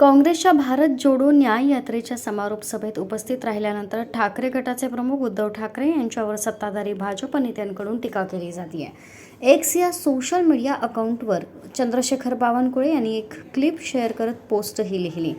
काँग्रेसच्या भारत जोडो न्याय यात्रेच्या समारोप सभेत उपस्थित राहिल्यानंतर ठाकरे गटाचे प्रमुख उद्धव ठाकरे यांच्यावर सत्ताधारी भाजप नेत्यांकडून टीका केली जाते एक्स या सोशल मीडिया अकाउंटवर चंद्रशेखर बावनकुळे यांनी एक क्लिप शेअर करत पोस्टही लिहिली.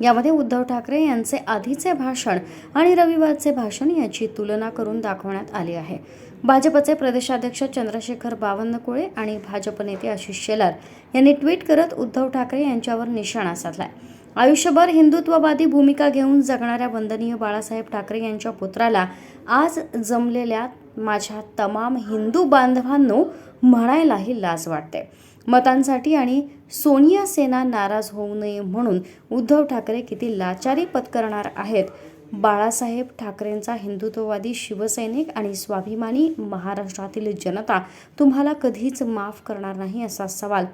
यामध्ये उद्धव ठाकरे यांचे आधीचे भाषण आणि रविवारचे भाषण याची तुलना करून दाखवण्यात आली आहे. भाजपचे प्रदेशाध्यक्ष चंद्रशेखर बावनकुळे आणि भाजप नेते आशिष शेलार यांनी ट्विट करत उद्धव ठाकरे यांच्यावर निशाणा साधलाय. आयुष्यभर हिंदुत्ववादी भूमिका घेऊन जगणाऱ्या वंदनीय बाळासाहेब ठाकरे यांच्या पुत्राला आज जमलेल्या माझ्या तमाम हिंदू बांधवांनो म्हणायलाही लाज वाटते. मतांसाठी आणि सोनिया सेना नाराज होऊ नये म्हणून उद्धव ठाकरे किती लाचारी पत्करणार आहेत? बाळासाहेब ठाकरेंचा हिंदुत्ववादी शिवसैनिक आणि स्वाभिमानी महाराष्ट्रातील जनता तुम्हाला कधीच माफ करणार नाही असा सवाल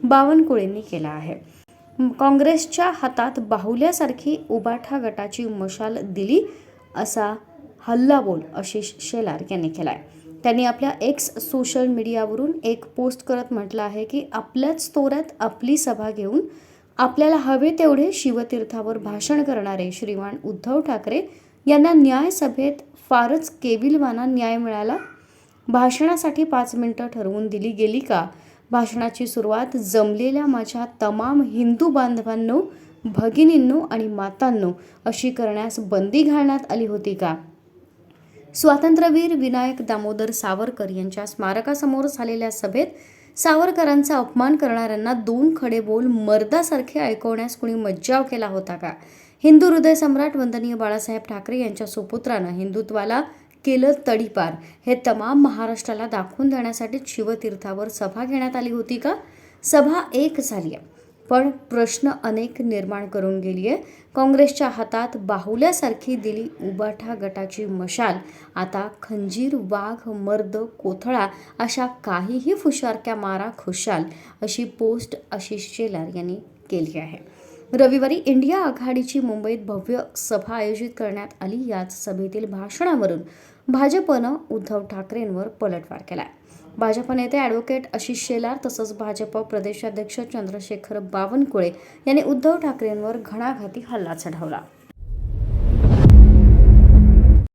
बावनकुळेंनी केला आहे. काँग्रेसच्या हातात बाहुल्यासारखी उबाठा गटाची मशाल दिली असा हल्लाबोल आशिष शेलार यांनी आहे त्यांनी आपल्या एक्स सोशल मीडियावरून एक पोस्ट करत म्हटलं आहे की आपल्याच तोऱ्यात आपली सभा घेऊन आपल्याला हवे तेवढे शिवतीर्थावर भाषण करणारे श्रीमान उद्धव ठाकरे यांना न्याय सभेत फारच केविलवाना न्याय मिळाला. भाषणासाठी पाच मिनटं ठरवून दिली गेली का? भाषणाची सुरुवात जमलेल्या माझ्या तमाम हिंदू बांधवांनो भगिनींनो आणि मातांनो अशी करण्यास बंदी घालण्यात आली होती का? स्वातंत्र्यवीर विनायक दामोदर सावरकर यांच्या स्मारकासमोर झालेल्या सभेत सावरकरांचा अपमान करणाऱ्यांना दोन खडे बोल मर्दासारखे ऐकवण्यास कुणी मज्जाव केला होता का? हिंदू हृदय सम्राट वंदनीय बाळासाहेब ठाकरे यांच्या सुपुत्रानं हिंदुत्वाला केलं तडीपार. हे तमाम महाराष्ट्राला दाखवून देण्यासाठी शिवतीर्थावर सभा घेण्यात आली होती का? सभा एक झाली आहे. पण प्रश्न अनेक निर्माण करून गेली आहे काँग्रेसच्या हातात बाहुल्यासारखी दिली उबाठा गटाची मशाल. आता खंजीर वाघ मर्द कोथळा अशा काहीही फुशारक्या मारा खुशाल अशी पोस्ट आशिष शेलार यांनी केली आहे. रविवारी इंडिया आघाडीची मुंबईत भव्य सभा आयोजित करण्यात आली. याच सभेतील भाषणावरून भाजपनं उद्धव ठाकरेंवर पलटवार केला भाजप नेते ॲडव्होकेट आशिष शेलार तसंच भाजप प्रदेशाध्यक्ष चंद्रशेखर बावनकुळे यांनी उद्धव ठाकरेंवर घणाघाती हल्ला चढवला.